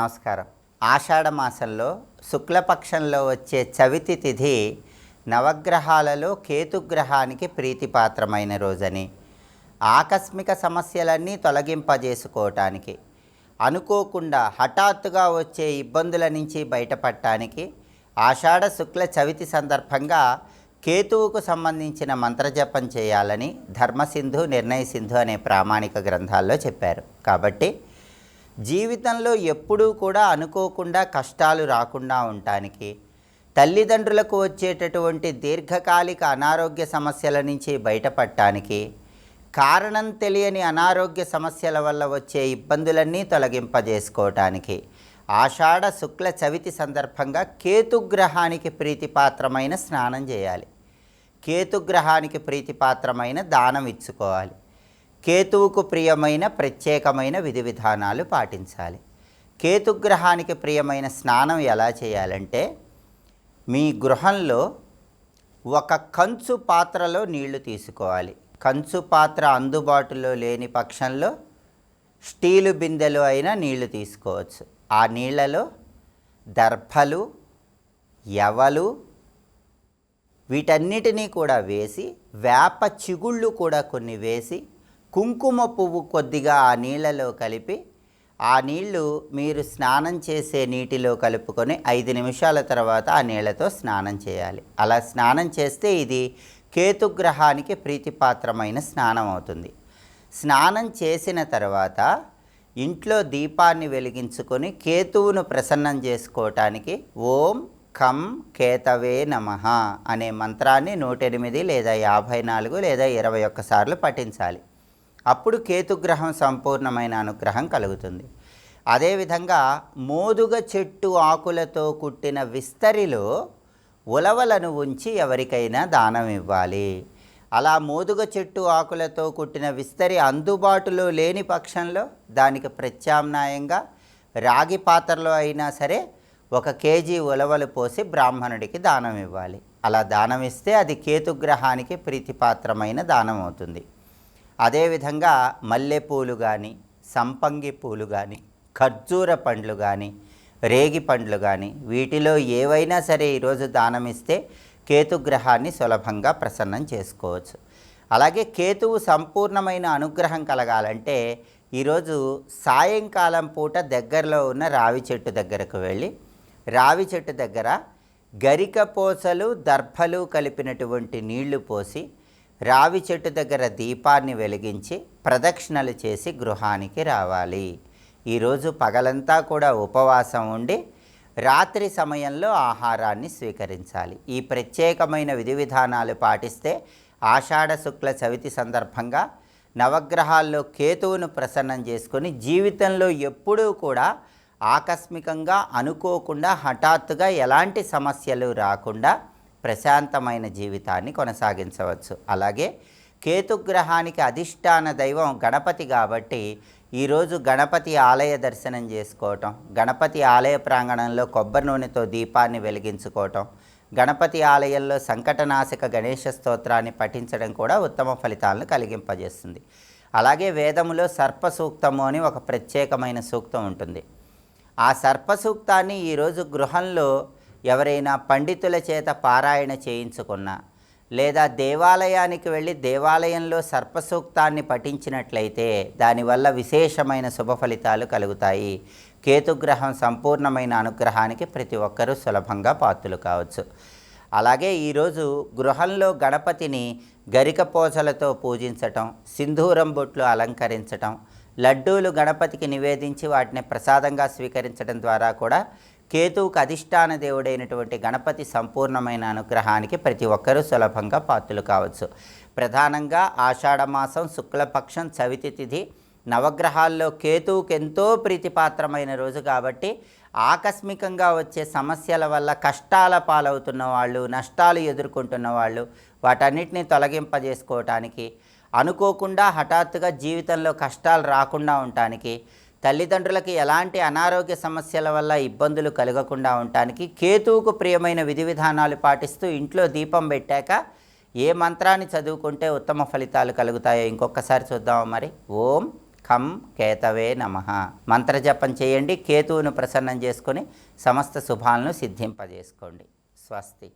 నమస్కారం. ఆషాఢ మాసంలో శుక్లపక్షంలో వచ్చే చవితి తిథి నవగ్రహాలలో కేతుగ్రహానికి ప్రీతిపాత్రమైన రోజని. ఆకస్మిక సమస్యలన్నీ తొలగింపజేసుకోవటానికి అనుకోకుండా హఠాత్తుగా వచ్చే ఇబ్బందుల నుంచి బయటపడటానికి ఆషాఢ శుక్ల చవితి సందర్భంగా కేతువుకు సంబంధించిన మంత్రజపం చేయాలని ధర్మసింధు నిర్ణయ సింధు అనే ప్రామాణిక గ్రంథాల్లో చెప్పారు. కాబట్టి జీవితంలో ఎప్పుడూ కూడా అనుకోకుండా కష్టాలు రాకుండా ఉండటానికి తల్లిదండ్రులకు వచ్చేటటువంటి దీర్ఘకాలిక అనారోగ్య సమస్యల నుంచి బయటపడటానికి కారణం తెలియని అనారోగ్య సమస్యల వల్ల వచ్చే ఇబ్బందులన్నీ తొలగింపజేసుకోవటానికి ఆషాఢ శుక్ల చవితి సందర్భంగా కేతుగ్రహానికి ప్రీతిపాత్రమైన స్నానం చేయాలి. కేతుగ్రహానికి ప్రీతిపాత్రమైన దానం ఇచ్చుకోవాలి. కేతువుకు ప్రియమైన ప్రత్యేకమైన విధి విధానాలు పాటించాలి. కేతుగ్రహానికి ప్రియమైన స్నానం ఎలా చేయాలంటే మీ గృహంలో ఒక కంచు పాత్రలో నీళ్ళు తీసుకోవాలి. కంచు పాత్ర అందుబాటులో లేని పక్షంలో స్టీలు బిందెలు అయినా నీళ్ళు తీసుకోవచ్చు. ఆ నీళ్ళలో దర్భలు యవలు వీటన్నిటినీ కూడా వేసి వేప చిగుళ్ళు కూడా కొన్ని వేసి కుంకుమ పువ్వు కొద్దిగా ఆ నీళ్ళలో కలిపి ఆ నీళ్ళు మీరు స్నానం చేసే నీటిలో కలుపుకొని ఐదు నిమిషాల తర్వాత ఆ నీళ్ళతో స్నానం చేయాలి. అలా స్నానం చేస్తే ఇది కేతుగ్రహానికి ప్రీతిపాత్రమైన స్నానం అవుతుంది. స్నానం చేసిన తర్వాత ఇంట్లో దీపాన్ని వెలిగించుకొని కేతువును ప్రసన్నం చేసుకోవటానికి ఓం కం కేతవే నమ అనే మంత్రాన్ని నూట ఎనిమిది లేదా యాభై నాలుగు లేదా ఇరవై ఒక్కసార్లు పఠించాలి. అప్పుడు కేతుగ్రహం సంపూర్ణమైన అనుగ్రహం కలుగుతుంది. అదేవిధంగా మోదుగ చెట్టు ఆకులతో కుట్టిన విస్తరిలో ఉలవలను ఉంచి ఎవరికైనా దానం ఇవ్వాలి. అలా మోదుగ చెట్టు ఆకులతో కుట్టిన విస్తరి అందుబాటులో లేని పక్షంలో దానికి ప్రత్యామ్నాయంగా రాగి పాత్రలో అయినా సరే ఒక కేజీ ఉలవలు పోసి బ్రాహ్మణుడికి దానం ఇవ్వాలి. అలా దానం ఇస్తే అది కేతుగ్రహానికి ప్రీతిపాత్రమైన దానం అవుతుంది. అదేవిధంగా మల్లెపూలు కానీ సంపంగి పూలు కానీ ఖర్జూర పండ్లు కానీ రేగి పండ్లు కానీ వీటిలో ఏవైనా సరే ఈరోజు దానం ఇస్తే కేతుగ్రహాన్ని సులభంగా ప్రసన్నం చేసుకోవచ్చు. అలాగే కేతువు సంపూర్ణమైన అనుగ్రహం కలగాలంటే ఈరోజు సాయంకాలం పూట దగ్గరలో ఉన్న రావి చెట్టు దగ్గరకు వెళ్ళి రావి చెట్టు దగ్గర గరిక పోసలు దర్భలు కలిపినటువంటి నీళ్ళు పోసి రావి చెట్టు దగ్గర దీపాన్ని వెలిగించి ప్రదక్షిణలు చేసి గృహానికి రావాలి. ఈరోజు పగలంతా కూడా ఉపవాసం ఉండి రాత్రి సమయంలో ఆహారాన్ని స్వీకరించాలి. ఈ ప్రత్యేకమైన విధి విధానాలు పాటిస్తే ఆషాఢ శుక్ల చవితి సందర్భంగా నవగ్రహాల్లో కేతువును ప్రసన్నం చేసుకొని జీవితంలో ఎప్పుడూ కూడా ఆకస్మికంగా అనుకోకుండా హఠాత్తుగా ఎలాంటి సమస్యలు రాకుండా ప్రశాంతమైన జీవితాన్ని కొనసాగించవచ్చు. అలాగే కేతుగ్రహానికి అధిష్టాన దైవం గణపతి కాబట్టి ఈరోజు గణపతి ఆలయ దర్శనం చేసుకోవటం గణపతి ఆలయ ప్రాంగణంలో కొబ్బరి నూనెతో దీపాన్ని వెలిగించుకోవటం గణపతి ఆలయంలో సంకటనాశక గణేష స్తోత్రాన్ని పఠించడం కూడా ఉత్తమ ఫలితాలను కలిగింపజేస్తుంది. అలాగే వేదములో సర్ప సూక్తము అని ఒక ప్రత్యేకమైన సూక్తం ఉంటుంది. ఆ సర్ప సూక్తాన్ని ఈరోజు గృహంలో ఎవరైనా పండితుల చేత పారాయణ చేయించుకున్నా లేదా దేవాలయానికి వెళ్ళి దేవాలయంలో సర్పసూక్తాన్ని పఠించినట్లయితే దానివల్ల విశేషమైన శుభ ఫలితాలు కలుగుతాయి. కేతుగ్రహం సంపూర్ణమైన అనుగ్రహానికి ప్రతి ఒక్కరూ సులభంగా పాత్రులు కావచ్చు. అలాగే ఈరోజు గృహంలో గణపతిని గరిక పోచలతో పూజించటం సింధూరం బొట్లు అలంకరించటం లడ్డూలు గణపతికి నివేదించి వాటిని ప్రసాదంగా స్వీకరించడం ద్వారా కూడా కేతువుకు అధిష్టాన దేవుడైనటువంటి గణపతి సంపూర్ణమైన అనుగ్రహానికి ప్రతి ఒక్కరూ సులభంగా పాత్రలు కావచ్చు. ప్రధానంగా ఆషాఢమాసం శుక్లపక్షం చవితి తిథి నవగ్రహాల్లో కేతువుకి ఎంతో ప్రీతిపాత్రమైన రోజు కాబట్టి ఆకస్మికంగా వచ్చే సమస్యల వల్ల కష్టాల పాలవుతున్న వాళ్ళు నష్టాలు ఎదుర్కొంటున్న వాళ్ళు వాటన్నిటిని తొలగింపజేసుకోవటానికి అనుకోకుండా హఠాత్తుగా జీవితంలో కష్టాలు రాకుండా ఉండటానికి తల్లిదండ్రులకి ఎలాంటి అనారోగ్య సమస్యల వల్ల ఇబ్బందులు కలగకుండా ఉండటానికి కేతువుకు ప్రియమైన విధి విధానాలు పాటిస్తూ ఇంట్లో దీపం పెట్టాక ఏ మంత్రాన్ని చదువుకుంటే ఉత్తమ ఫలితాలు కలుగుతాయో ఇంకొకసారి చూద్దాం మరి. ఓం ఖం కేతవే నమ. మంత్రజపం చేయండి కేతువును ప్రసన్నం చేసుకొని సమస్త శుభాలను సిద్ధింపజేసుకోండి. స్వస్తి.